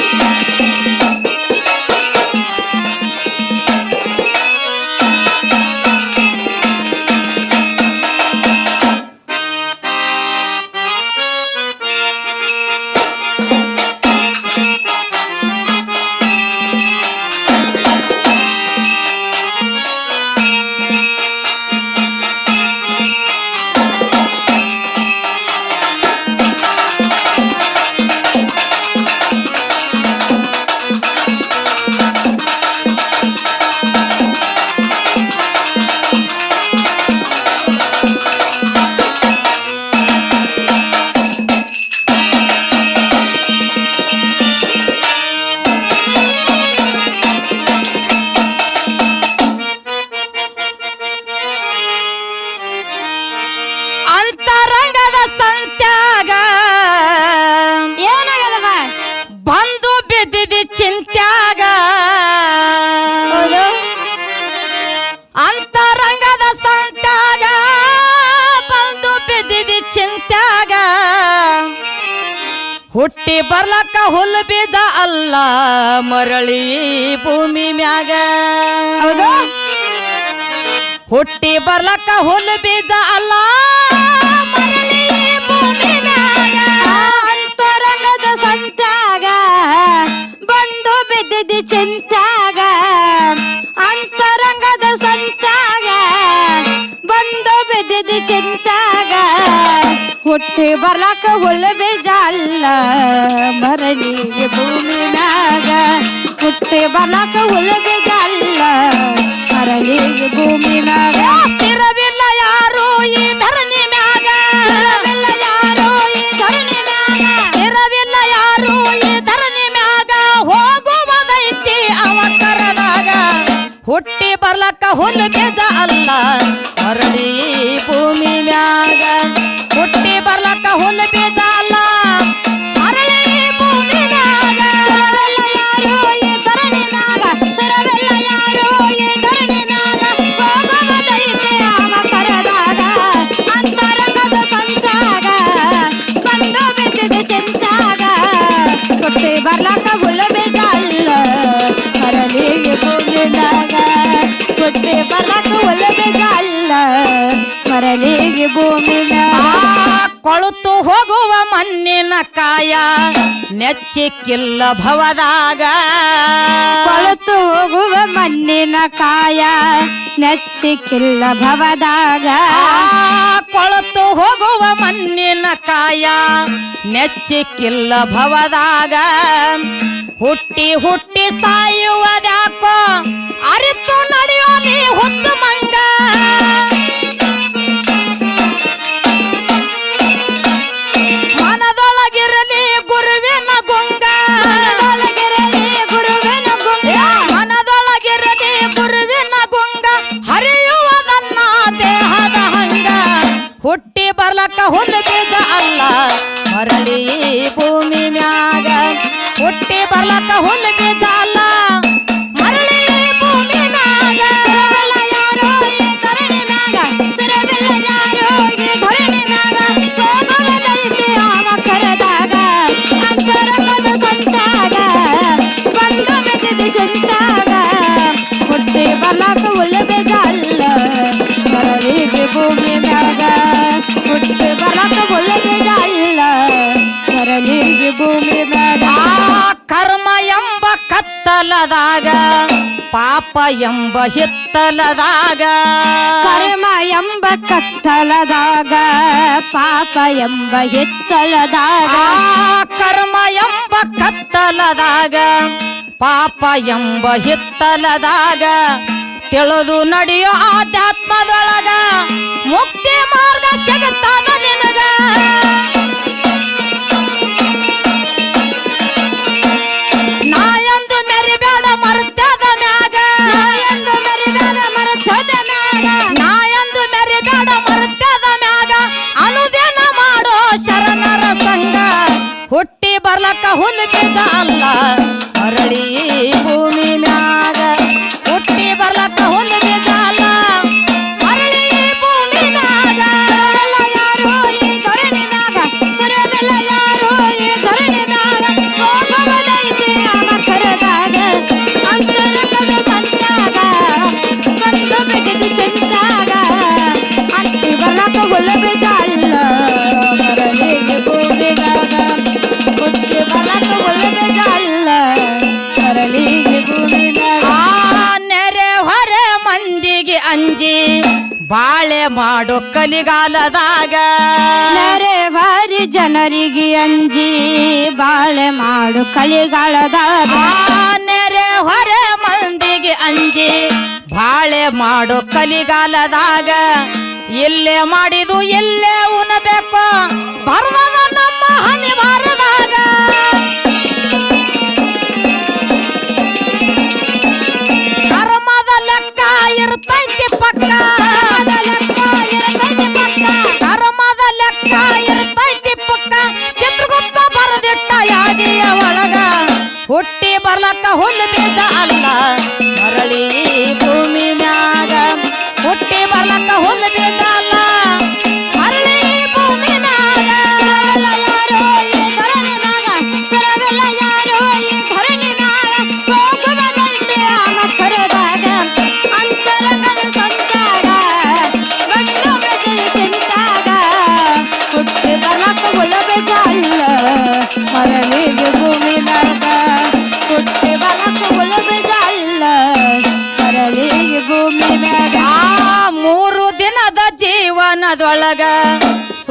ಅಂತರಂಗದ ಹುಟ್ಟಿ ಬರ್ಲಕ್ಕ ಹುಲ್ಲು ಬೀಜ ಅಲ್ಲ ಮರಳಿ ಭೂಮಿ ಮ್ಯಾಗ. ಹುಟ್ಟಿ ಬರ್ಲಕ್ಕ ಹುಲ್ಲು ಬೀಜ ಅಲ್ಲ ಅಂತರಂಗದ ಸಂತಾಗ ಬಂದು ಬಿದ್ದಿದ್ದು ಚಿಂತಾಗ ಅಂತರಂಗದ ಸಂತಾಗ ಬಂದು ಬಿದ್ದಿದ್ದು ಚಿಂತಾಗ ಹುಟ್ಟಿ ಬರ್ಲಕ್ಕ ಹುಲ್ಲು ಹುಟ್ಟಿ ಬರ್ಲಾಕ ಹುಲ್ಲು ಬೀಜ ಅಲ್ಲ ಭೂಮಿ ಮ್ಯಾಗ ಸ್ಥಿರವಿಲ್ಲ ಯಾರು ಈ ಧರಣಿ ಮ್ಯಾಗ? ಇರವಿಲ್ಲ ಯಾರು ಈ ಧರಣಿ ಮ್ಯಾಗ? ಇರವಿಲ್ಲ ಯಾರು ಈ ಧರಣಿ ಮ್ಯಾಗ? ಹೋಗುವುದೈತಿ ಅವ ಕರದಾಗ ಹುಟ್ಟಿ ಬರ್ಲಕ್ಕ ಹುಲ್ಲು ಬೀಜ ಅಲ್ಲ. ಮರಳಿ ಮರಳಿಗೆ ಭೂಮಿ ಮ್ಯಾಗ ಆ ಕೊಳುತು ಹೋಗುವ ಮಣ್ಣಿನ ಕಾಯ ನೆಚ್ಚಿಕ್ಕಿಲ್ಲ ಭವದಾಗ. ಕೊಳುತು ಹೋಗುವ ಮಣ್ಣಿನ ಕಾಯ ನೆಚ್ಚಿಕ್ಕಿಲ್ಲ ಭವದಾಗ. ಕೊಳಿತು ಕೊಳತು ಹೋಗುವ ಮಣ್ಣಿನ ಕಾಯ ನೆಚ್ಚಿಕ್ಕಿಲ್ಲ ಭವದಾಗ. ಹುಟ್ಟಿ ಹುಟ್ಟಿ ಸಾಯುವುದ್ಯಾಕೋ ಅರಿತು ನಡೆಯೋ ನೀ ಹುತ್ತು ಹುಟ್ಟಿ ಬರ್ಲಕ್ಕ ಹುಲ್ಲು ಬೀಜ ಅಲ್ಲ ಮರಳಿ ಪಾಪ ಎಂಬ ಹಿತ್ತಲದಾಗ. ಕರ್ಮ ಎಂಬ ಕತ್ತಲದಾಗ ಪಾಪ ಎಂಬ ಹಿತ್ತಲದಾಗ. ಕರ್ಮ ಎಂಬ ಕತ್ತಲದಾಗ ಪಾಪ ಎಂಬ ಹಿತ್ತಲದಾಗ. ತಿಳಿದು ನಡೆಯೋ ಆಧ್ಯಾತ್ಮದೊಳಗ ಮುಕ್ತಿ ಮಾರ್ಗ ಸಿಗುತ್ತದ ನಿನಗ. ಬಾಳೆ ಮಾಡು ಕಲಿಗಾಲದಾಗ. ನೆರೆ ಬಾರಿ ಜನರಿಗೆ ಅಂಜಿ ಬಾಳೆ ಮಾಡು ಕಲಿಗಾಲದಾಗ. ನೆರೆ ಹೊರ ಮಂದಿಗೆ ಅಂಜಿ ಬಾಳೆ ಮಾಡು ಕಲಿಗಾಲದಾಗ. ಎಲ್ಲೇ ಮಾಡಿದು ಎಲ್ಲೇ ಉಣಬೇಕು. ಬರ್ದ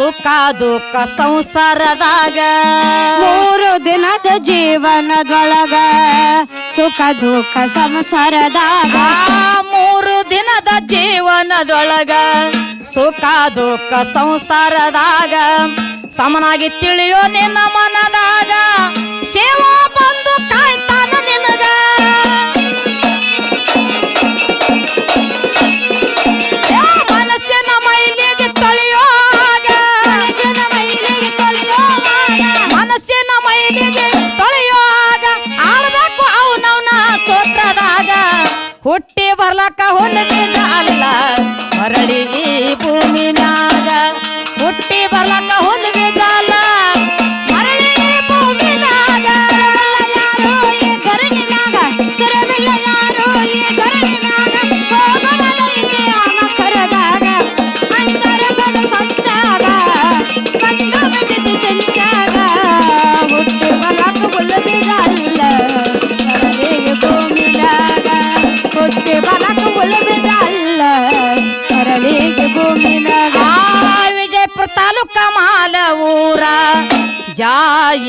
ಸುಖ ದುಃಖ ಸಂಸಾರದಾಗ. ಮೂರು ದಿನದ ಜೀವನದೊಳಗ ಸುಖ ದುಃಖ ಸಂಸಾರದಾಗ ಮೂರು ದಿನದ ಜೀವನದೊಳಗ ಸುಖ ದುಃಖ ಸಂಸಾರದಾಗ. ಸಮನಾಗಿ ತಿಳಿಯೋ ನಿನ್ನ ಮನದ ಹುಟ್ಟಿ ಬರ್ಲಕ್ಕ ಹುಲ್ಲ ಬೀಜ ಅಲ್ಲ ಮರಳಿ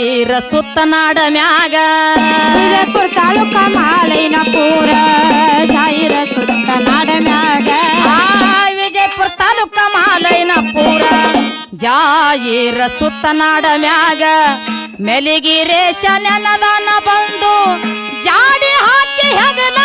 ಈರ ಸುತ್ತನಾಡ ಮ್ಯಾಗ. ವಿಜಯಪುರ ತಾಲೂಕ ಮಾಲೈನ ಪೂರ ಜಾಯಿರ ಸುತ್ತನಾಡ ಮ್ಯಾಗ. ವಿಜಯಪುರ ತಾಲೂಕ ಮಾಲೈನ ಪೂರ ಜಾಯಿರ ಸುತ್ತನಾಡ ಮ್ಯಾಗ. ಮೆಲಿಗಿರೇಶ ನೆನದಾನ ಬಂದು ಜಾಡಿ ಹಾಕಿ ಹಗಲ